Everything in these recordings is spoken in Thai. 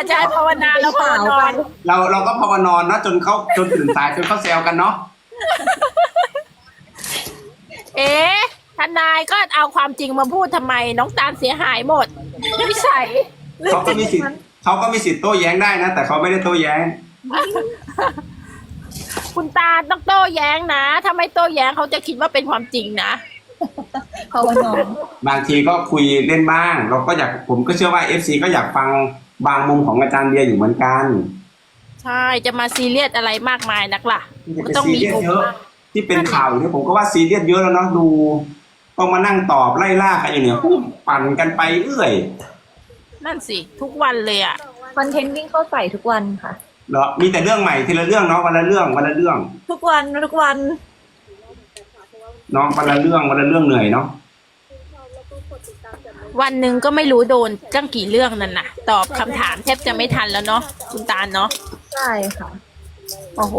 อาจารย์ภาวนาแล้วภาวนอนเราเราก็ภาวนอนนะจนเขาจนตื่นสายจนเขาแซวกันเนาะเอ๊ะทนายก็เอาความจริงมาพูดทำไม น้องตาลเสียหายหมดนิสัยเขาก็มีสิทธิ์เขาก็มีสิทธิ์โต้แย้งได้นะ แต่เขาไม่ได้โต้แย้ง คุณตาลต้องโต้แย้งนะถ้าไม่โต้แย้งเขาจะคิดว่าเป็นความจริงนะภาวนอนบางทีก็คุยเล่นบ้าง เราก็อยากผมก็เชื่อว่าเอฟซีก็อยากฟัง บางมุมของอาจารย์เบียร์อยู่เหมือนกันใช่จะมาซีเรียสอะไรมากมายนักล่ะที่จะก็เป็นต้องซีมีเรียสมุมเยอะบ้างที่เป็นข่าวอยู่เนี่ยผมก็ว่าซีเรียสเยอะแล้วเนาะดูต้องมานั่งตอบไล่ล่าใครอยู่เนี่ยปั่นกันไปเรื่อย นั่นสิ ทุกวันเลยอะคอนเทนต์วิ่งเข้าใส่ทุกวันค่ะเหรอมีแต่เรื่องใหม่ทีละเรื่องเนาะวันละเรื่องวันละเรื่อง ทุกวันทุกวันเนาะวันละเรื่องวันละเรื่องเหนื่อยเนาะ วันหนึ่งก็ไม่รู้โดนตั้งกี่เรื่องนั่นน่ะ ตอบคำถามแทบจะไม่ทันแล้วเนาะคุณตาลเนาะใช่ค่ะ โอ้โห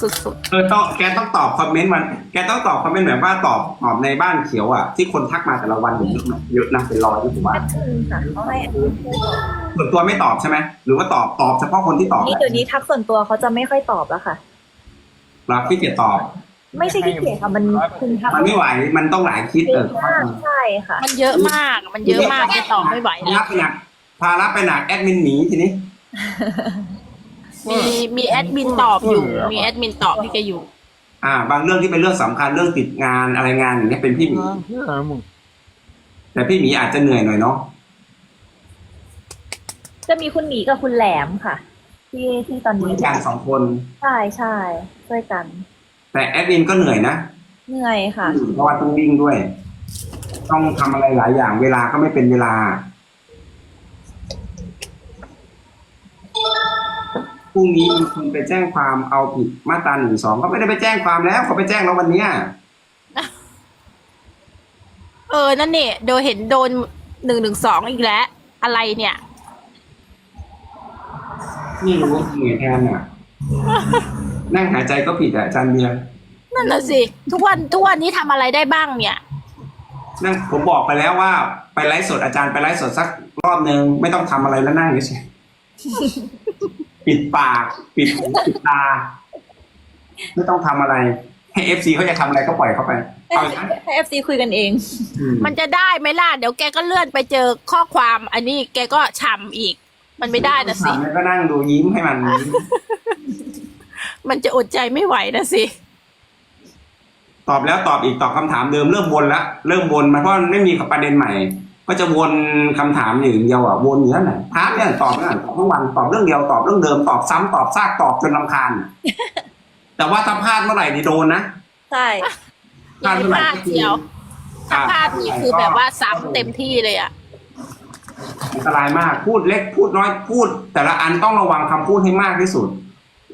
สุดเออต้องแกต้องตอบคอมเมนต์มัน แกต้องตอบคอมเมนต์แบบว่าตอบตอบในบ้านเขียวอะที่คนทักมาแต่ละวันเยอะนะเยอะนะเป็นร้อยที่ผมว่าแอดมินค่ะเขาให้แอดมินช่วยตอบส่วนตัวไม่ตอบใช่ไหมหรือว่าตอบตอบเฉพาะคนที่ตอบนี่แหละเดี๋ยวนี้ทักส่วนตัวเขาจะไม่ค่อยตอบแล้วค่ะ รับพี่เกียรตอบ ไม่ใช่ขี้เกียจค่ะมันคุณทักมันไม่ไหวมันต้องหลายคิดเยเออะอมากใช่ค่ะๆมันเยอะมาก มันเยอะมากจะตอบไม่ไหวภาแล้ระวไปหนักภาระไปหนักแอดมินหนีทีนี้มีมีแอดมินตอบอยู่ มีแอดมินตอบพี่แกอยู่ อ่า บางเรื่องที่เป็นเรื่องสำคัญเรื่องติดงานอะไรงานอย่างเงี้ยเป็นพี่หมีแต่พี่หมีอาจจะเหนื่อยหน่อยเนาะจะมีคุณหมีกับคุณแหลมค่ะ ที่ที่ตอนนี้มีการสองคน ใช่ใช่ช่วยกัน แต่แอดมินก็เหนื่อยนะเหนื่อยค่ะ เพราะว่าต้องวิ่งด้วย ต้องทำอะไรหลายอย่าง เวลาก็ไม่เป็นเวลา พรุ่งนี้มีคนไปแจ้งความเอาผิดมาตราหนึ่งสองก็ไม่ได้ไปแจ้งความแล้วเขาไปแจ้งแล้ววันเนี้ยเออ นั่นเนี่ยโดนเห็นโดนหนึ่งหนึ่งสองอีกแล้ว อะไรเนี่ยนี่รู้ว่าเหนื่อยแทนอะ นั่งหายใจก็ผิดอะอาจารย์เบียร์นั่นน่ะสิ ทุกวันทุกวันนี้ทำอะไรได้บ้างเนี่ย นั่งผมบอกไปแล้วว่า ไปไลฟ์สดอาจารย์ไปไลฟ์สดสักรอบนึงไม่ต้องทำอะไรแล้วนั่งเฉยๆ ปิดปาก ปิดหูปิดตา ไม่ต้องทำอะไร ให้เอฟซีเขาจะทำอะไรก็ปล่อยเขาไป เอาอย่างนั้นให้เอฟซีคุยกันเอง อืมมันจะได้ไหมล่ะ เดี๋ยวแกก็เลื่อนไปเจอข้อความ อันนี้แกก็ฉ่ำอีก มันไม่ได้นะสิถามแล้วก็นั่งดูยิ้มให้มันยิ้ มมันจะอดใจไม่ไหวนะสิ ตอบแล้วตอบอีกตอบคำถามเดิมเริ่มวนละเริ่มวนมาเพราะมันไม่มีประเด็นใหม่ ก็จะวนคำถามอย่างเดียวอะวนอยู่นั่นแหละถามเนี่ยตอบนั่นตอบทั้งวันตอบเรื่องเดียวตอบเรื่องเดิมตอบซ้ำตอบซากตอบจนรำคาญ แต่ว่าถ้าพลาดเมื่อไหร่นี่โดนนะใช่ อย่าไปพลาดเชียว ถ้าพลาดนี่คือแบบว่าซ้ำเต็มที่เลยอะ อันตรายมากพูดเล็กพูดน้อยพูด แต่ละอันต้องระวังคำพูดให้มากที่สุด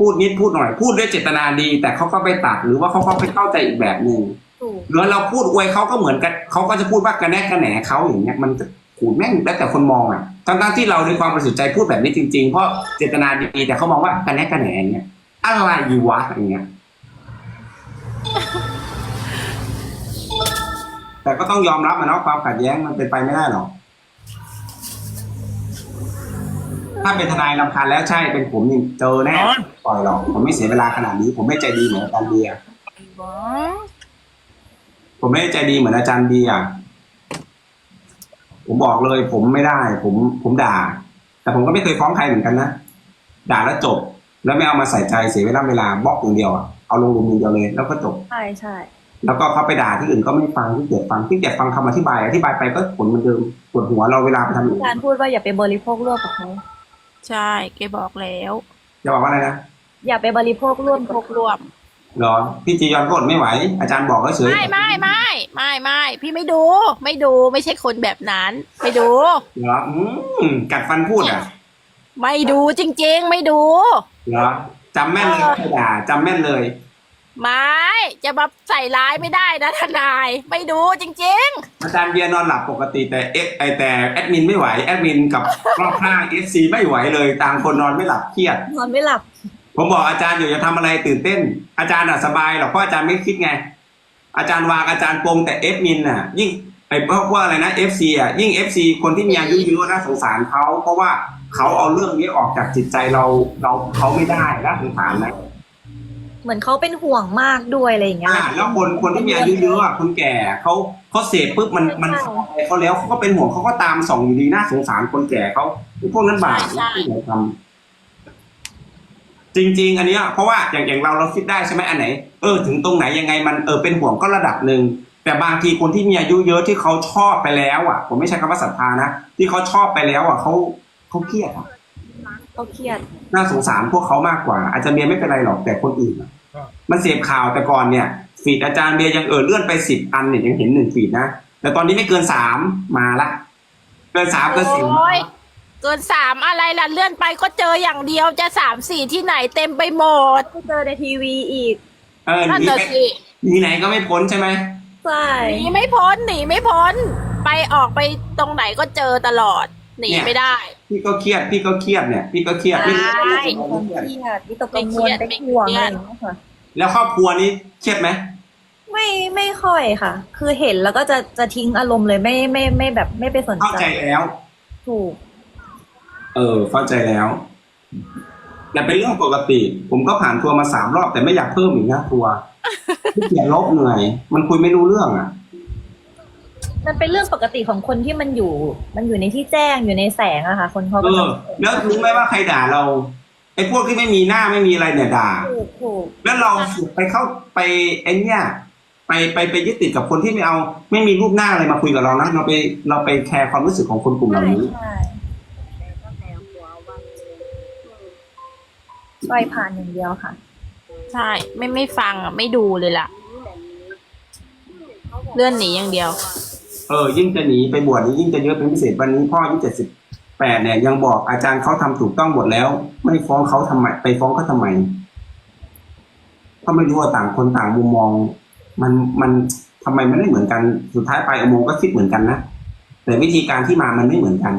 พูดนิดพูดหน่อย พูดด้วยเจตนาดี แต่เขาก็ไปตัดหรือว่าเขาก็ไปเข้าใจอีกแบบหนึ่งถูกหรือเราพูดอวยเขาก็เหมือนกันเขาก็จะพูดว่ากระแนกกระแหนเขาอย่างเงี้ยมันจะขูดแม่งแล้วแต่คนมองอะทั้งๆที่เราในความบริสุทธิ์ใจพูดแบบนี้จริงๆ เพราะเจตนาดีแต่เขามองว่ากระแนกกระแหนเงี้ยอะไรอยู่วะอย่างเงี้ย แต่ก็ต้องยอมรับอะเนาะความขัดแย้งมันเป็นไปไม่ได้หรอก ถ้าเป็นทนายรำคาญแล้วใช่เป็นผมนี่เจอแน่ปล่อยหรอกผมไม่เสียเวลาขนาดนี้ ผมไม่ใจดีเหมือนอาจารย์เบียร์ผมไม่ได้ใจดีเหมือนอาจารย์เบียร์ผมบอกเลยผมไม่ได้ ผมผมด่า แต่ผมก็ไม่เคยฟ้องใครเหมือนกันนะด่าแล้วจบ แล้วไม่เอามาใส่ใจเสียเวลาเวลาบล็อกอย่างเดียวอะเอาลงลุมอย่างเดียวเลยแล้วก็จบใช่ใช่แล้วก็เขาไปด่าที่อื่นก็ไม่ฟังที่เกียจฟังที่เกียจฟังคำอธิบายอธิบายไปก็ผลเหมือนเดิมปวดหัวเราเวลาไปทำอย่างอื่นการพูดว่าอย่าไปบริโภคร่วมกับเขา ใช่แกบอกแล้วจะบอกว่าอะไรนะอย่าไปบริโภคร่วมพกรวมเหรอพี่จียอนก็อดไม่ไหว อาจารย์บอกก็เฉยไม่ไม่ไม่ไม่ไม่พี่ไม่ดู ไม่ดูไม่ใช่คนแบบนั้น ไม่ดู เหรออืมกัดฟันพูดอะไม่ดูจริง ๆ ไม่ดู เหรอจำแม่นเลยไม่ด่าจำแม่นเลย ไม่จะมาใส่ร้ายไม่ได้นะทนาย ไม่ดูจริง อาจารย์เบียร์นอนหลับปกติแต่เอไอแต่แอดมินไม่ไหวแอดมินกับรอบข้างเอฟซีไม่ไหวเลยต่างคนนอนไม่หลับเครียดนอนไม่หลับ ผมบอกอาจารย์อยู่อย่าทำอะไรตื่นเต้น อาจารย์อะสบายหรอกเพราะอาจารย์ไม่คิดไง อาจารย์วางอาจารย์ปรงแต่เอฟมินอะ ยิ่งไอ้เพราะว่าอะไรนะเอฟซีอะยิ่งเอฟซีคนที่มีอายุเยอะน่าสงสารเขาเพราะว่าเขาเอาเรื่องนี้ออกจากจิตใจเราเราเขาไม่ได้นะสงสารนะ เหมือนเขาเป็นห่วงมากด้วยอะไรอย่างเงี้ยอ่าแล้วคนคนที่มีอายุเยอะอะคนแก่เขาเขาเสพปุ๊บมันมันเข้าใจเขาแล้วเขาก็เป็นห่วงเขาก็ตามส่องอยู่ดีน่าสงสารคนแก่เขาพวกนั้นบาปใช่ที่ไหนทำจริง ๆ อันเนี้ยเพราะว่าอย่างอย่างเราเราคิดได้ใช่ไหมอันไหนเออถึงตรงไหนยังไงมันเออเป็นห่วงก็ระดับหนึ่งแต่บางทีคนที่มีอายุเยอะที่เขาชอบไปแล้ว อะ ผมไม่ใช่คำว่าศรัทธานะที่เขาชอบไปแล้วอะเขาเขาเครียดอะเขาเครียด น่าสงสารพวกเขามากกว่า อาจารย์เบียร์ไม่เป็นไรหรอกแต่คนอื่นอะ มันเสพข่าวแต่ก่อนเนี่ยฟีดอาจารย์เบียร์ยังเออเลื่อนไปสิบอันเนี่ยยังเห็นหนึ่งฟีดนะแต่ตอนนี้ไม่เกินสามมาละ เกินสามเกินสี่โอ้ยเกินสามอะไรล่ะเลื่อนไปก็เจออย่างเดียวจะสามสี่ที่ไหนเต็มไปหมดไปเจอในทีวีอีก เออหนั่นนีน่ะไปสิหนีไหนก็ไม่พ้นใช่ไหมใช่ หนีไม่พ้นหนีไม่พ้น ไปออกไปตรงไหนก็เจอตลอด หนีไม่ได้ พี่ก็เครียด พี่ก็เครียดเนี่ย พี่ก็เครียดไม่รู้ใช่ความเครียดวิตกกังวลไม่เป็นเครียดห่วงไม่เครีอะยไรดอย่างเงี้ยค่ะ แล้วครอบครัวนี้เครียดไหมไม่ไม่ค่อยค่ะ คือเห็นแล้วก็จะจะทิ้งอารมณ์เลยไม่ไม่ไม่แบบไม่ไปสนเข้าใจใจแล้ว ถูก เออ เข้าใจแล้วแต่เป็นเรื่องปกติ ผมก็ผ่านทัวร์มาสามรอบแต่ไม่อยากเพิ่มอีกนะทัวร์ขี้เกียจลบเหนื่อย มันคุยไม่รู้เรื่องอะ มันเป็นเรื่องปกติของคนที่มันอยู่ มันอยู่ในที่แจ้งอยู่ในแสงอะค่ะ คนเขาเอก็จะอแล้วรู้ไหมว่าใครด่าเราไอ้พวกที่ไม่มีหน้าไม่มีอะไรเนี่ยด่า ถูกถูกแล้วเราสุดไปเข้าไปไอ้เนี่ยไปไปไปยึดติดกับคนที่ไม่เอา ไม่มีรูปหน้าอะไรมาคุยกับเรานะเราไปเราไปแคร์ความรู้สึกของคนกลุ่มเหใช่ล่านี้ ใช่ปล่อยผ่านอย่างเดียวค่ะ ใช่ ไม่ไม่ฟังอะ ไม่ดูเลยล่ะ เลื่อนหนีอย่างเดียว เออยิ่งจะหนีไปบวชนี้ยิ่งจะเยอะเป็นพิเศษวันนี้พ่ออายุเจ็ดสิบแปดเนี่ยยังบอกอาจารย์เขาทำถูกต้องหมดแล้ว ไม่ฟ้องเขาทำไม ไปฟ้องเขาทำไมก็ไม่รู้ว่าต่างคนต่างมุมมอง มันมันทำไมมันไม่เหมือนกันสุดท้ายไปอโมก็คิดเหมือนกันนะแต่วิธีการที่มามันไม่เหมือนกัน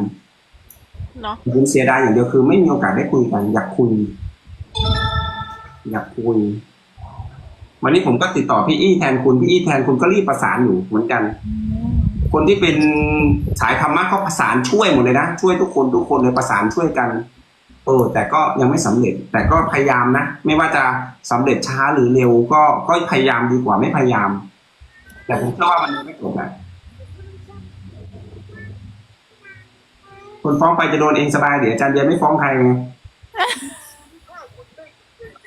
เนาะผมเสียดายอย่างเดียวคือ ไม่มีโอกาสได้คุยกัน อยากคุย อยากคุย วันนี้ผมก็ติดต่อพี่อี้แทนคุณพี่อี้แทนคุณก็รีบประสานอยู่เหมือนกัน คนที่เป็นสายธรรมะเขาประสานช่วยหมดเลยนะช่วยทุกคนทุกคนเลยประสานช่วยกันเออแต่ก็ยังไม่สำเร็จ แต่ก็พยายามนะ ไม่ว่าจะสำเร็จช้าหรือเร็วก็ก็พยายามดีกว่าไม่พยายาม แต่ผมเชื่อว่ามันยังไม่จบนะคนฟ้องไปจะโดนเองสบายเดี๋ยวอาจารย์เบียร์ไม่ฟ้องใครไง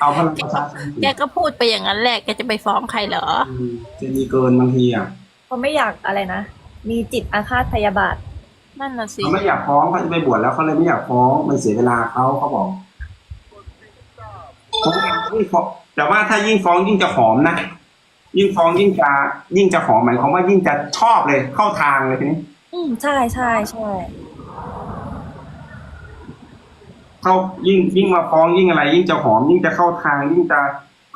เอาพลังประชาชนสิแกก็พูดไปอย่างนั้นแหละแกจะไปฟ้องใครเหรออืมจะมีเกินบางทีอะเขาไม่อยากอะไรนะ มีจิตอาฆาตพยาบาท นั่นน่ะสิ เขาไม่อยากฟ้องเขาจะไปบวชแล้วเขาเลยไม่อยากฟ้องมันเสียเวลาเขาเขาบอกฟ้องยิ่งฟ้องแต่ว่าถ้ายิ่งฟ้องยิ่งจะหอมนะยิ่งฟ้องยิ่งจะยิ่งจะหอมหมายความว่ายิ่งจะชอบเลยเข้าทางเลยทีนี้อืมใช่ใช่ใช่เขายิ่งยิ่งมาฟ้องยิ่งอะไร ยิ่งจะหอมยิ่งจะเข้าทาง ยิ่งจะ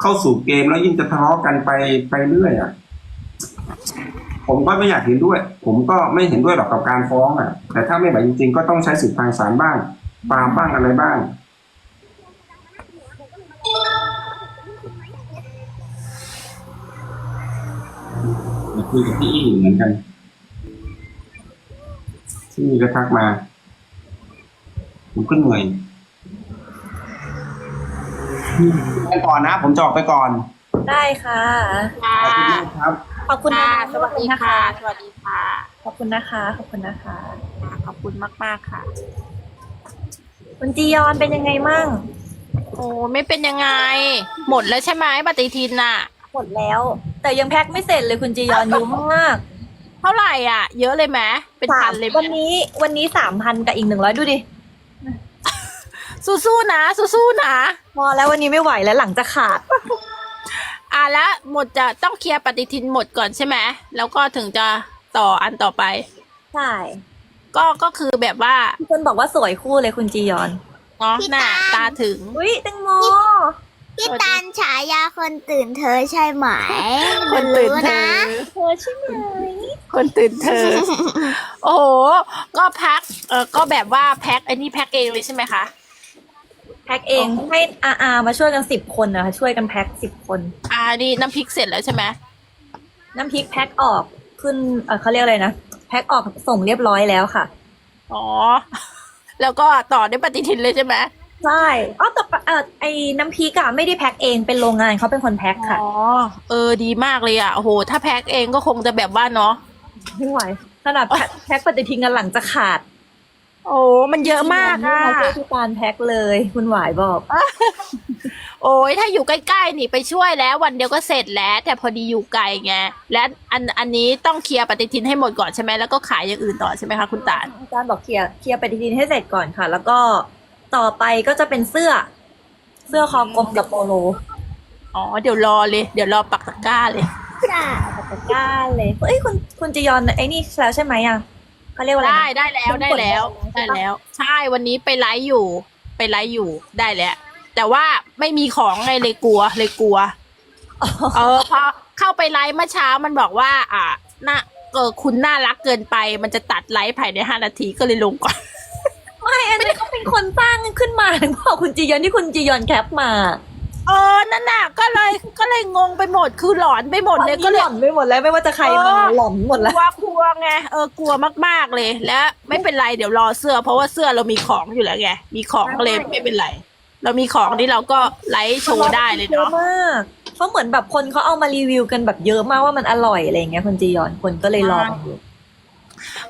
เข้าสู่เกมแล้วยิ่งจะทะเลาะกันไปไปเรื่อยอะ ผมก็ไม่อยากเห็นด้วย ผมก็ไม่เห็นด้วยหรอกกับการฟ้องอะ แต่ถ้าไม่ไหวจริง ๆ ก็ต้องใช้สิทธิทางศาลบ้างปรามบ้างอะไรบ้างมาคุยกับพี่อี้อยู่เหมือนกันพี่อี้ก็ทักมา ผมก็เหนื่อยไปก่อนนะ ผมจะออกไปก่อน ได้ค่ะค่ะขอบคุณมากครับ ขอบคุณค่ะนะสวัสดีค่ะ สวัสดีค่ะ ขอบคุณนะคะ ขอบคุณนะคะค่ะขอบคุณมาก ๆ ค่ะ คุณจียอนเป็นยังไงมั่ง โอ้ไม่เป็นยังไง หมดแล้วใช่ไหมปฏิทินน่ะ หมดแล้ว แต่ยังแพ็คไม่เสร็จเลยคุณจียอนเยอะมาก เท่าไหร่อะ เยอะเลยไหมเป็นพันเลยไหมวันนี้วันนี้สามพันกับอีกหนึ่งร้อยดูดิ สู้ๆนะ สู้ๆนะ พอแล้ววันนี้ไม่ไหวแล้วหลังจะขาด อะแล้วหมดจะต้องเคลียร์ปฏิทินหมดก่อนใช่ไหมแล้วก็ถึงจะต่ออันต่อไป ใช่ก็ก็คือแบบว่ามีคนบอกว่าสวยคู่เลยคุณจียอน เนาะพี่หน้าตาลตาถึง อุ้ยแตงโม พี่ตาลฉายาคนตื่นเธอใช่ไหมคนตื่นรู้เธนะอเธอใช่ไหมคนตื่นเธอ โอ้โห ก็แพ็คเออก็แบบว่าแพ็คไอ้นี่แพ็คเองเลยใช่ไหมคะแพ็คเองให้อาอามาช่วยกันสิบคนนะคะช่วยกันแพ็คสิบคนอ่านี่น้ำพริกเสร็จแล้วใช่ไหมน้ำพริกแพ็คออกขึ้นเออเขาเรียกอะไรนะแพ็คออกส่งเรียบร้อยแล้วค่ะอ๋อแล้วก็ต่อด้วยปฏิทินเลยใช่ไหมใช่อ๋อแต่ปะเออไอ้น้ำพริกอะไม่ได้แพ็คเองเป็นโรงงานเขาเป็นคนแพ็คค่ะอ๋อเออดีมากเลยอะโอ้โหถ้าแพ็คเองก็คงจะแบบว่าเนาะไม่ไหวขนาดแพ็คแพ็คปฏิทินกันหลังจะขาด โอ้ มันเยอะมากอะเพื่อที่การแพ็คเลย คุณหวายบอก โอ้ยถ้าอยู่ใกล้ๆนี่ไปช่วยแล้ว วันเดียวก็เสร็จแล้ว แต่พอดีอยู่ไกลไง และอันอันนี้ต้องเคลียร์ปฏิทินให้หมดก่อนใช่ไหมแล้วก็ขายอย่างอื่นต่อใช่ไหมคะคุณตาลอาจารย์บอกเคลียร์เคลียร์ปฏิทินให้เสร็จก่อนค่ะ แล้วก็ต่อไปก็จะเป็นเสื้อ เสื้อคอกลมกับโปโลอ๋อเดี๋ยวรอเลย เดี๋ยวรอปักตะกร้าเลยจ้าตะกร้าเลยเอ้ยคุณคุณจียอนไอ้นี่แล้วใช่ไหมอะ เขาเรียกว่าอะไรได้นะได้แล้วได้แล้วใช่ได้ปะแล้ว ใช่วันนี้ไปไลฟ์อยู่ ไปไลฟ์อยู่ได้แล้ว แต่ว่าไม่มีของไงเลยกลัวเลยกลัวเออพอเข้าไปไลฟ์เมื่อเช้ามันบอกว่า อ่าน่าเออคุณน่ารักเกินไป มันจะตัดไลฟ์ภายในห้านาทีก็เลยลงก่อน ไม่อันนี้ก็เป็นคนสร้างขึ้นมาหรือเปล่าคุณจียอนที่คุณจียอนแคปมา เออนั่นน่ะก็เลยก็เลยงงไปหมดคือหลอนไปหมดเลยตอนก็นี้เลหยล่อนไปหมดแล้วไม่ว่าจะใครมาเออหล่อนหมดกแล้วลัวกลัวไงเออกลัวมากๆเลย แล้วไม่เป็นไรเดี๋ยวรอเสื้อ เพราะว่าเสื้อเรามีของอยู่แล้วไงมีของก็เลยไม่เป็นไร เรามีของที่เราก็ไลฟ์โชว์ได้เลยเยอะเนาะมากเพราะเหมือนแบบคนเขาเอามารีวิวกันแบบเยอะมากว่ามันอร่อยอะไรอย่างเงี้ยคุณจียอนคนก็เลยลองอยู่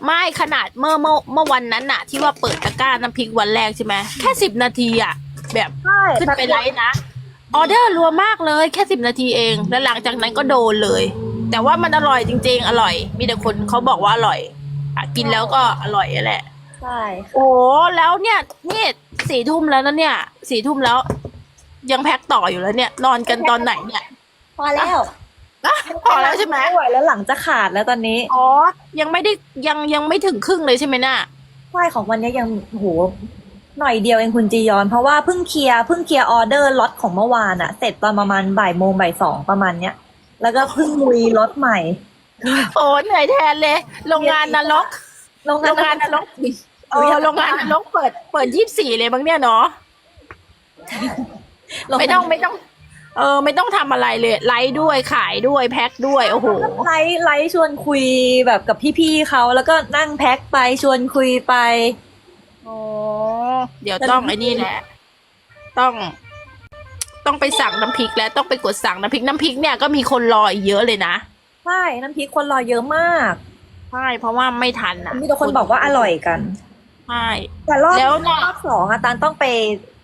ไม่ขนาดเมื่อเมื่อเมื่อวันนั้นน่ะ ที่ว่าเปิดตะกร้าน้ำพริกวันแรกใช่ไหมแค่สิบนาทีอะ แบบใช่ขึ้นไปไลฟ์นะ ออเดอร์รัวมากเลยแค่สิบนาทีเอง แล้วหลังจากนั้นก็โดนเลย แต่ว่ามันอร่อยจริง ๆ อร่อย มีแต่คนเขาบอกว่าอร่อยอะกินแล้วก็อร่อยแหละ ใช่โอ้แล้วเนี่ยนี่สี่ทุ่มแล้วนะเนี่ยสี่ทุ่มแล้ว ยังแพ็คต่ออยู่แล้วเนี่ย นอนกันตอนไหนเนี่ยพอแล้วอะพอแล้วใช่ไหมไม่ไหวแล้วหลังจะขาดแล้วตอนนี้อ๋อ ยังไม่ได้ยังยังไม่ถึงครึ่งเลยใช่ไหมน่ะใช่ของวันนี้ยังโอ้โห หน่อยเดียวเองคุณจียอน เพราะว่าเพิ่งเคลียร์เพิ่งเคลียร์ออเดอร์ล็อตของเมื่อวานอะเสร็จตอนประมาณบ่ายโมงบ่ายสองประมาณเนี้ย แล้วก็เพิ่งลุยล็อตใหม่ โอ้เหนื่อยแทนเลย โรงงานนรกโรงโรงงานนรกเออโรงงานนรกเปิดเปิดยี่สิบสี่เลยมั้งเนี่ยเนาะไม่ต้องไม่ต้อง เออ ไม่ต้องทำอะไรเลยไลฟ์ด้วยขายด้วยแพ็คด้วยโอ้โหไลฟ์ไลฟ์ชวนคุยแบบกับพี่ๆเขาแล้วก็นั่งแพ็คไปชวนคุยไป อ๋อเดี๋ยวต้องไอ้นี่แหละ ต้อง ต้องไปสั่งน้ำพริกแล้วต้องไปกดสั่งน้ำพริกน้ำพริกเนี่ยก็มีคนรออีกเยอะเลยนะใช่น้ำพริกคนรอเยอะมากใช่เพราะว่าไม่ทันอะมีแต่คนบอกว่าอร่อยกันใช่แต่รอบแล้วเนี่ยรอบสองอะตันต้องไป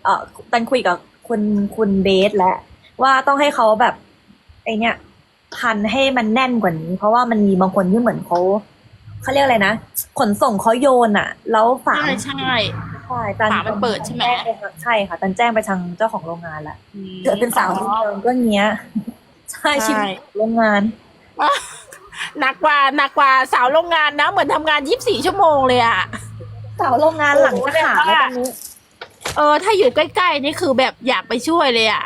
เอ่อตันคุยกับคุณคุณเบสแล้วว่าต้องให้เขาแบบไอเนี้ยพันให้มันแน่นกว่านี้ เพราะว่ามันมีบางคนที่เหมือนเขา เขาเรียกอะไรนะ ขนส่งเขาโยนอะแล้วฝาใช่ใช่ ใช่ตันฝามันเปิดใช่ไหมแจ้งปทางใช่ค่ะตันแจ้งไปทางเจ้าของโรงงานแล้วอืมเกิดเป็นสาวโรงงานก็เงี้ยใช่ ชีวิตโรงงาน หนักกว่าหนักกว่าสาวโรงงานนะ เหมือนทำงานยี่สิบสี่ชั่วโมงเลยอะสาวโรงงานหลังจะขาดแล้วตอนนี้ เออ ถ้าอยู่ใกล้ๆนี่คือแบบอยากไปช่วยเลยอะ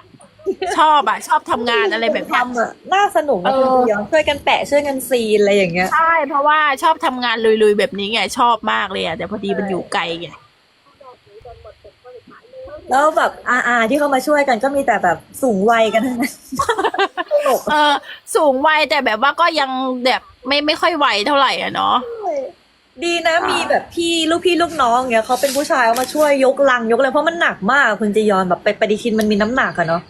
ชอบอะชอบทำงานอะไรแบบเนี้ย ทำอะน่าสนุกนะเอคุณอเดียวช่วยกันแปะช่วยกันซีนอะไรอย่างเงี้ย ใช่เพราะว่าชอบทำงานลุยๆแบบนี้ไงชอบมากเลยอะแต่พอดีมันอยู่ไกลไงแล้วแบบอาอาที่เขามาช่วยกันก็มีแต่แบบสูงวัยกันทั้งนั้นตลกเออ สูงวัยแต่แบบว่าก็ยังแบบไม่ไม่ค่อยไหวเท่าไหร่อะเนาะ ดีนะมีแบบพี่ลูกพี่ลูกน้องเงี้ยเขาเป็นผู้ชายเอามาช่วยยกลังยกอะไรเพราะมันหนักมากคุณจียอนแบบไปปฏิทินมันมีน้ำหนักอะเนาะ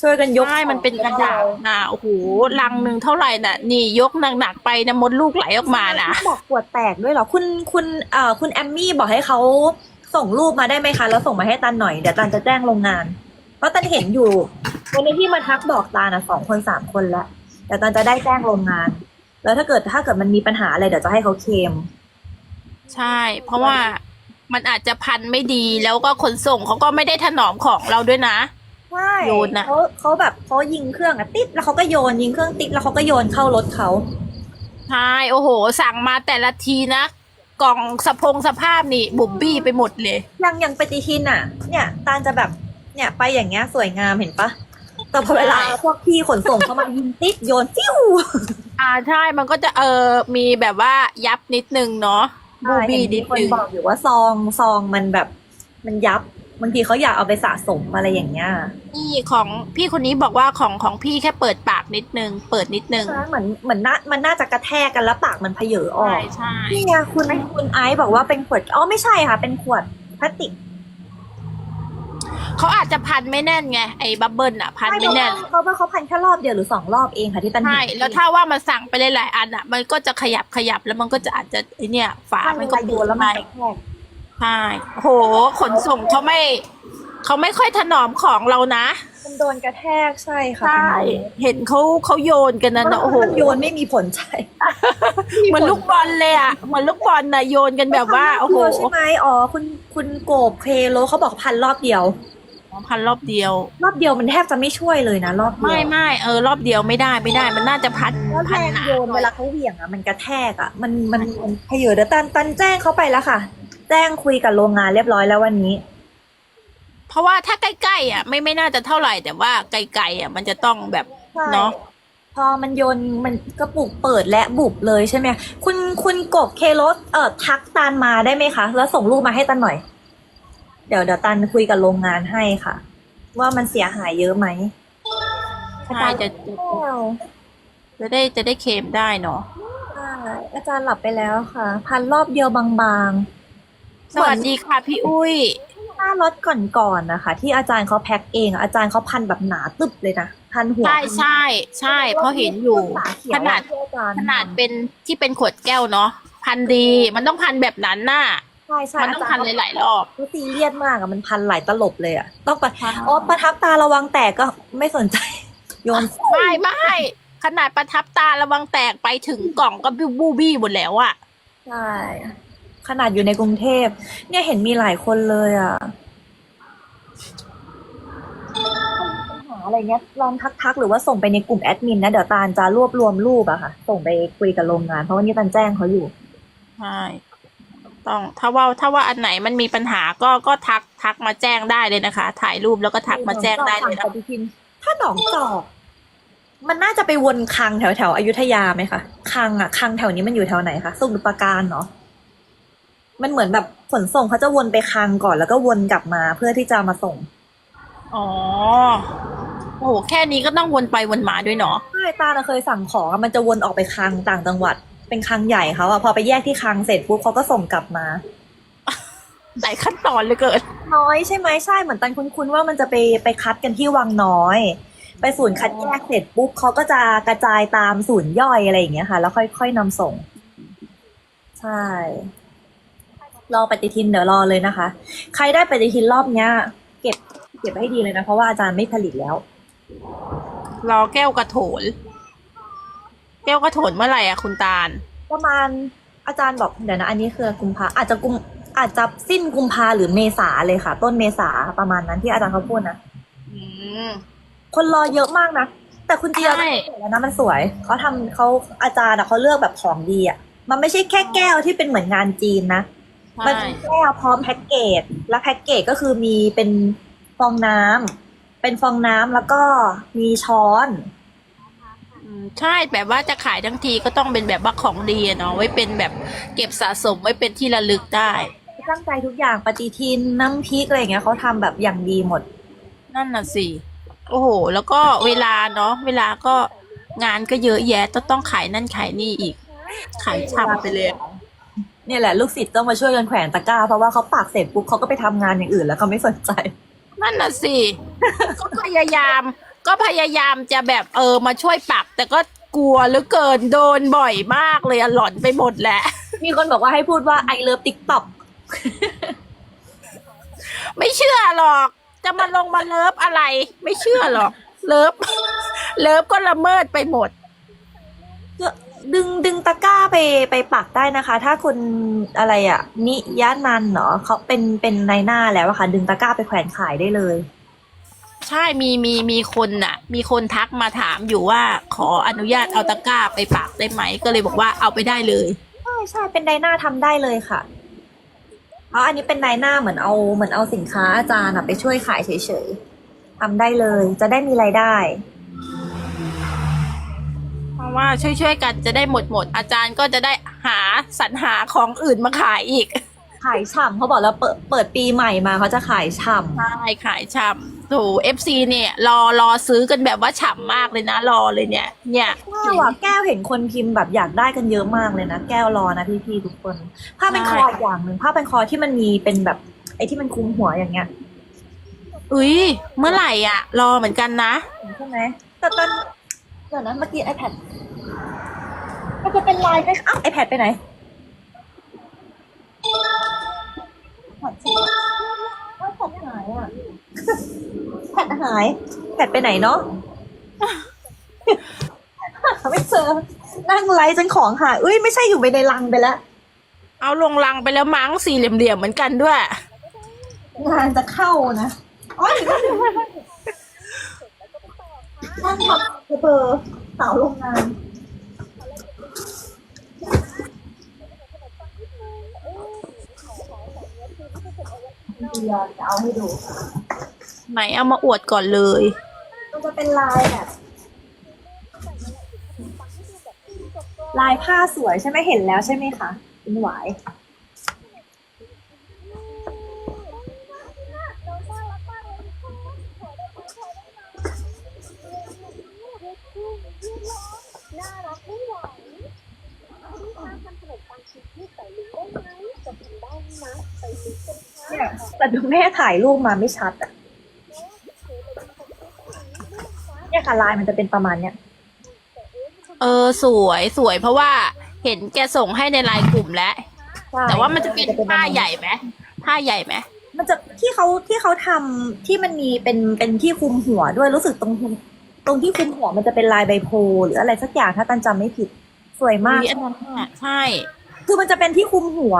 ช่วยกันยกใช่มันเป็นกระดาษนะโอ้โหลังหนึ่งเท่าไหร่น่ะ นี่ยกหนักๆไปนะมดลูกไหลออกมานะบอกปวดแตกด้วยเหรอคุณคุณเอ่อคุณแอมมี่บอกให้เขาส่งรูปมาได้ไหมคะแล้วส่งมาให้ตันหน่อยเดี๋ยวตันจะแจ้งโรงงาน เพราะตันเห็นอยู่วันนี้ที่มาทักบอกตาน่ะสองคนสามคนแล้วเดี๋ยวตันจะได้แจ้งโรงงาน แล้วถ้าเกิดถ้าเกิดมันมีปัญหาอะไรเดี๋ยวจะให้เขาเคลมใช่ เพราะว่ามันอาจจะพันไม่ดีแล้วก็ขนส่งเขาก็ไม่ได้ถนอมของเราด้วยนะ ใช่โยนน่ะเขาเขาแบบเขายิงเครื่องอะติดแล้วเขาก็โยนยิงเครื่องติดแล้วเขาก็โยนเข้ารถเขาใช่โอ้โห สั่งมาแต่ละทีนะกล่องสะพงสภาพนี่บุบบี้ไปหมดเลยอย่างอย่างปฏิทินอะเนี่ยตาลจะแบบเนี่ยไปอย่างเงี้ยสวยงามเห็นปะแต่พอเวลาใช่พวกพี่ขนส่งเขามายิงติดโยนฟิวอ่าใช่มันก็จะเออมีแบบว่ายับนิดนึงเนาะบูบี้นิดคนนึงบอกอยู่ว่าซองซองมันแบบ มันยับ บางทีเขาอยากเอาไปสะสมอะไรอย่างเงี้ยนี่ของพี่คนนี้บอกว่าของของพี่แค่เปิดปากนิดนึง เปิดนิดนึง ใช่เหมือนเหมือนน่ามันน่าจะกระแทกกันแล้วปากมันเพเยอออใช่กใช่นี่ไงคุณคุณไอซ์บอกว่าเป็นขวดอ๋อไม่ใช่ค่ะ เป็นขวดขพลาสติกเขาอาจจะพันไม่แน่นไงไอ้บับเบิ้ลอะพันไม่แน่นเขาว่าเขาพันแค่รอบเดียวหรือสองรอบเองค่ะที่ตันเห็น ใช่แล้วถ้าว่ามันสั่งไปหลายๆอันอะมันก็จะขยับขยับแล้วมันก็จะอาจจะไอเนี่ย ฝาถ้ามัมันนก็ก็โยนแล้วมันไปกระแทก ใช่โห ขนส่งเขาไม่เขาไม่ค่อยถนอมของเรานะ มันโดนกระแทกใช่ค่ะใช่ เห็นเขาเขาโยนกันนะมันเนอะโอ้โหมันโยนไม่มีผลใช่เหมือนลูกบอลเลยอะเหมือนลูกบอลน่ะโยนกันแบบว่าโอ้โหใช่ไหมอ๋อคุณคุณโกบเคโลเขาบอกพันรอบเดียวพันรอบเดียว รอบเดียวมันแทบจะไม่ช่วยเลยนะ รอบเดียวไม่ไม่เออรอบเดียวไม่ได้ไม่ได้ มันน่าจะพันแล้วแรพันงหนาโยนเวลาเขาเหวี่ยงอะมันกระแทกอะมันมันมันเพเยอเดี๋ยวตันตันแจ้งเขาไปแล้วค่ะ แจ้งคุยกับโรงงานเรียบร้อยแล้ววันนี้ เพราะว่าถ้าใกล้ๆอะไม่ไม่น่าจะเท่าไหร่แต่ว่าไกลๆอะมันจะต้องแบบใช่เนาะพอมันโยนมันกระปุกเปิดและบุบเลยใช่ไหมคุณคุณกบเคโรสเอ่อทักตันมาได้ไหมคะ แล้วส่งรูปมาให้ตันหน่อย เดี๋ยวเดี๋ยวตันคุยกับโรงงานให้ค่ะ ว่ามันเสียหายเยอะไหมใช่จะจะได้จะได้เคลมได้เนาะใช่อาจารย์หลับไปแล้วค่ะ พันรอบเดียวบางๆ สวัสดีค่ะพี่อุ้ยหน้ารถก่อนๆนะคะ ที่อาจารย์เขาแพ็คเองอะอาจารย์เขาพันแบบหนาตึบเลยนะพันหัวใช่ใช่ใช่เพราะเห็นอยู่ฝเขียวขนาดที่อจรย์ขนาดเป็นที่เป็นขวดแก้วเนาะพันดี มันต้องพันแบบนั้นน่ะใช่ใช่มันต้องพันหลายๆรอบเขาซีเรียสมากอะมันพันหลายตลบเลยอะต้องไปอ๋อประทับตาระวังแตกก็ไม่สนใจโยนไม่ไม่ขนาดประทับตาระวังแตกไปถึงกล่องก็บิวบูบี้หมดแล้วอะใช่ ขนาดอยู่ในกรุงเทพ เนี่ยเห็นมีหลายคนเลยอะหาอะไรเงี้ยลองทักๆ หรือว่าส่งไปในกลุ่มแอดมินนะ เดี๋ยวตาลจะรวบรวมรูปอะค่ะ ส่งไปคุยกับโรงงาน เพราะวันนี้ตาลแจ้งเขาอยู่ ใช่ต้องถ้าว่าถ้าว่าอันไหนมันมีปัญหาก็ก็ทักทักมาแจ้งได้เลยนะคะ ถ่ายรูปแล้วก็ทักมาแจ้งได้เลยหนนะองจอกฝั่งปฏิทินถ้าหนองจอก มันน่าจะไปวนคลังแถวแถวๆอยุธยาไหมคะคลังอะคลังแถวนี้มันอยู่แถวไหนคะสมุทรปราการเนาะ มันเหมือนแบบขนส่งเขาจะวนไปคลังก่อนแล้วก็วนกลับมาเพื่อที่จะมาส่ง อ๋อ โอ้โห แค่นี้ก็ต้องวนไปวนมาด้วยเนาะ ใช่ตาน่ะเคยสั่งของอะมันจะวนออกไปคลังต่างจังหวัด เป็นคลังใหญ่เขาอะพอไปแยกที่คลังเสร็จปุ๊บเขาก็ส่งกลับมา หลายขั้นตอนเหลยเกิน น้อยใช่ไหมใช่เหมือนตันคุ้นๆว่ามันจะไปไปคัดกันที่วังน้อย ไปศูนย์คัดแยกเสร็จปุ๊บเขาก็จะกระจายตามศูนย์ย่อยอะไรอย่างเงี้ยค่ะ แล้วค่อยๆนำส่ง ใช่ รอปฏิทินเดี๋ยวรอเลยนะคะ ใครได้ปฏิทินรอบเนี้ย เก็บเก็บให้ดีเลยนะ เพราะว่าอาจารย์ไม่ผลิตแล้ว รอแก้วกระโถน แก้วกระโถนเมื่อไหร่อะคุณตาล ประมาณอาจารย์บอกเดี๋ยวนะ อันนี้คือกุมภาอาจจะกุมอาจจะสิ้นกุมภาหรือเมษาเลยค่ะ ต้นเมษาประมาณนั้นที่อาจารย์เขาพูดนะอืม คนรอเยอะมากนะ แต่คุณเจียใช่สวยแล้วนะมันสวยเขาทำเขาอาจารย์อะเขาเลือกแบบของดีอะมันไม่ใช่แค่แก้วที่เป็นเหมือนงานจีนนะ มันใช่เป็นแก้วพร้อมแพ็กเกจ แล้วแพ็กเกจก็คือมีเป็นฟองน้ำเป็นฟองน้ำแล้วก็มีช้อน อืมใช่แบบว่าจะขายทั้งทีก็ต้องเป็นแบบว่าของดีอะเนาะไว้เป็นแบบเก็บสะสมไว้เป็นที่ระลึกได้ ตั้งใจทุกอย่างปฏิทินน้ำพริกอะไรอย่างเงี้ยเขาทำแบบอย่างดีหมด นั่นน่ะสิโอ้โห แล้วก็เวลาเนาะเวลาก็งานก็เยอะแยะต้องต้องขายนั่นขายนี่อีก ขายช่ำไปเลย เนี่ยแหละ ลูกศิษย์ต้องมาช่วยกันแขวนตะกร้า เพราะว่าเขาปากเสร็จปุ๊บเขาก็ไปทำงานอย่างอื่นแล้วเขาไม่สนใจ นั่นน่ะสิ ก็พยายาม ก็พยายามจะแบบเออมาช่วยปัก แต่ก็กลัวเหลือเกินโดนบ่อยมากเลยอะหลอนไปหมดแหละ มีคนบอกว่าให้พูดว่าไอเลิฟติ๊กต็อกไม่เชื่อหรอก จะมาลงมาเลิฟอะไร ไม่เชื่อหรอก เลิฟ เลิฟก็ละเมิดไปหมด ดึงดึงตะกร้าไปไปปักได้นะคะ ถ้าคุณอะไรอะนิยานันท์เนาะเขาเป็นเป็นในหน้าแล้วอะค่ะ ดึงตะกร้าไปแขวนขายได้เลย ใช่มีมีมีคนน่ะ มีคนทักมาถามอยู่ว่าขออนุญาตเอาตะกร้าไปปักได้ไหม ก็เลยบอกว่าเอาไปได้เลย ใช่ใช่เป็นไดหน้าทำได้เลยค่ะ เพราะอันนี้เป็นไดหน้าเหมือนเอาเหมือนเอาสินค้าอาจารย์อะไปช่วยขายเฉยๆทำได้เลย จะได้มีรายได้ เพราะว่าช่วยๆกันจะได้หมดหมด อาจารย์ก็จะได้หาสรรหาของอื่นมาขายอีก ขายฉ่ำเขาบอกแล้วเปิดเปิดปีใหม่มาเขาจะขายฉ่ำใช่ขายฉ่ำโถเอฟซีเนี่ย รอรอซื้อกันแบบว่าฉ่ำมากเลยนะ รอเลยเนี่ย เนี่ยแก้วอะแก้วเห็นคนพิมพ์แบบอยากได้กันเยอะมากเลยนะ แก้วรอนะพี่ๆทุกคนผ้าเป็นคออีกอย่างหนึ่งผ้าเป็นคอที่มันมีเป็นแบบไอ้ที่มันคลุมหัวอย่างเงี้ยอุ้ยเมื่อไหร่อะ รอเหมือนกันนะใช่ไหมแต่ตอน เดี๋ยวนะเมื่อกี้ iPad มันจะเป็นลายไหมอ้าว iPad ไปไหนหมดสิอ้าวแพดหายอะแพดหายแพดไปไหนเนาะ หาไม่เจอ นั่งไลฟ์จนของหายอุ้ยไม่ใช่อยู่ไปในลังไปแล้ว เอาลงลังไปแล้วมั้งสี่เหลี่ยมๆเหมือนกันด้วย งานจะเข้านะอ๋ออยู่นี่นั่งทับ เบอร์สาวโรงงานเดียวจะเอาให้ดูไหนเอามาอวดก่อนเลย มันจะเป็นลายแบบ ลายผ้าสวยใช่ไหมเห็นแล้วใช่ไหมคะคุณหวาย เนี่ย แต่ดูแม่ถ่ายรูปมาไม่ชัดอะเนี่ยค่ะลายมันจะเป็นประมาณเนี้ยเออสวยสวยเพราะว่าเห็นแกส่งให้ในไลน์กลุ่มแล้วใช่แต่ว่ามันจะเป็นประผ้าณใหญ่ไหมผ้าใหญ่ไหมมันจะที่เขาที่เขาทำที่มันมีเป็นเป็นที่คลุมหัวด้วยรู้สึกตรงตรงที่คลุมหัวมันจะเป็นลายใบโพธิ์หรืออะไรสักอย่างถ้าตันจำไม่ผิด สวยมากอุ๊ยอันนั้นน่ะใช่ คือมันจะเป็นที่คลุมหัว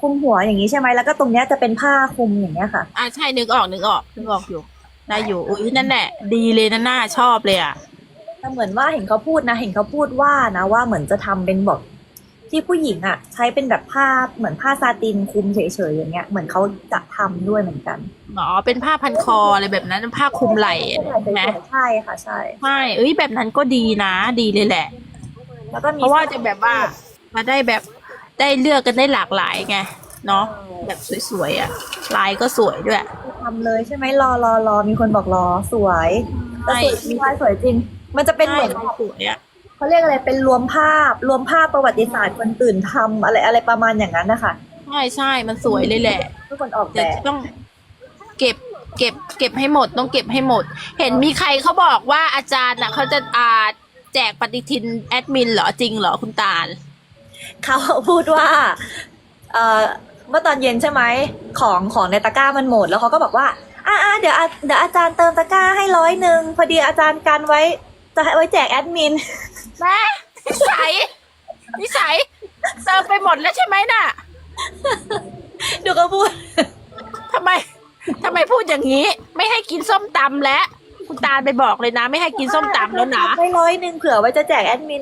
คลุมหัวอย่างนี้ใช่ไหมแล้วก็ตรงเนี้ยจะเป็นผ้าคลุมอย่างเงี้ยค่ะ อ่าใช่นึกออกนึกออกนึกออกอยู่ได้อยู่อุ้ยนั่นแหละ ดีเลยนะน่าชอบเลยอะแต่เหมือนว่าเห็นเขาพูดนะ เห็นเขาพูดว่านะว่าเหมือนจะทำเป็นแบบที่ผู้หญิงอะ ใช้เป็นแบบผ้าเหมือนผ้าซาตินคลุมเฉยๆอย่างเงี้ยเหมือนเขาจะทำด้วยเหมือนกันอ๋อเป็นผ้าพันคออะไรแบบนั้นผ้าคลุมไหล่ใช่ไหมใช่ค่ะใช่ ใช่เอ้ยแบบนั้นก็ดีนะ ดีเลยแหละ แล้วก็มี เพราะว่าจะแบบว่ามาได้แบบ ได้เลือกกันได้หลากหลายไงเนาะแบบสวยๆอะลายก็สวยด้วยทำเลยใช่ไหมรอรอรอมีคนบอกรอสวยแต่ใช่สวยจริงลายสวยจริง มันจะเป็นเหมือนใช่ลายสวยอะเขาเรียกอะไรเป็นรวมภาพรวมภาพประวัติศาสตร์คนตื่นทำอะไรอะไรประมาณอย่างนั้นนะคะใช่ใช่มันสวยเลยแหละทุกคนออกแบเดี๋ยวบต้องเก็บเก็บเก็บให้หมดต้องเก็บให้หมด เห็นมีใครเขาบอกว่าอาจารย์น่ะเขาจะอ่าแจกปฏิทินแอดมินเหรอจริงเหรอคุณตาล เขาพูดว่าเอ่อเมื่อตอนเย็นใช่ไหมของของในตะกร้ามันหมด แล้วเขาก็บอกว่าอ่าอ่าเดี๋ยวอะเดี๋ยวอาจารย์เติมตะกร้าให้ร้อยหนึ่งพอดีอาจารย์กันไว้ จะให้ไว้แจกแอดมินแม่นิสัยนิสัยเติมไปหมดแล้วใช่ไหมน่ะ ดูก็พูดทำไมทำไมพูดอย่างนี้ ไม่ให้กินส้มตำแล้วคุณตาลไปบอกเลยนะ ไม่ให้กินส้มตำแล้วนะไว้ร้อยหนึ่งเผื่อไว้จะแจกแอดมิน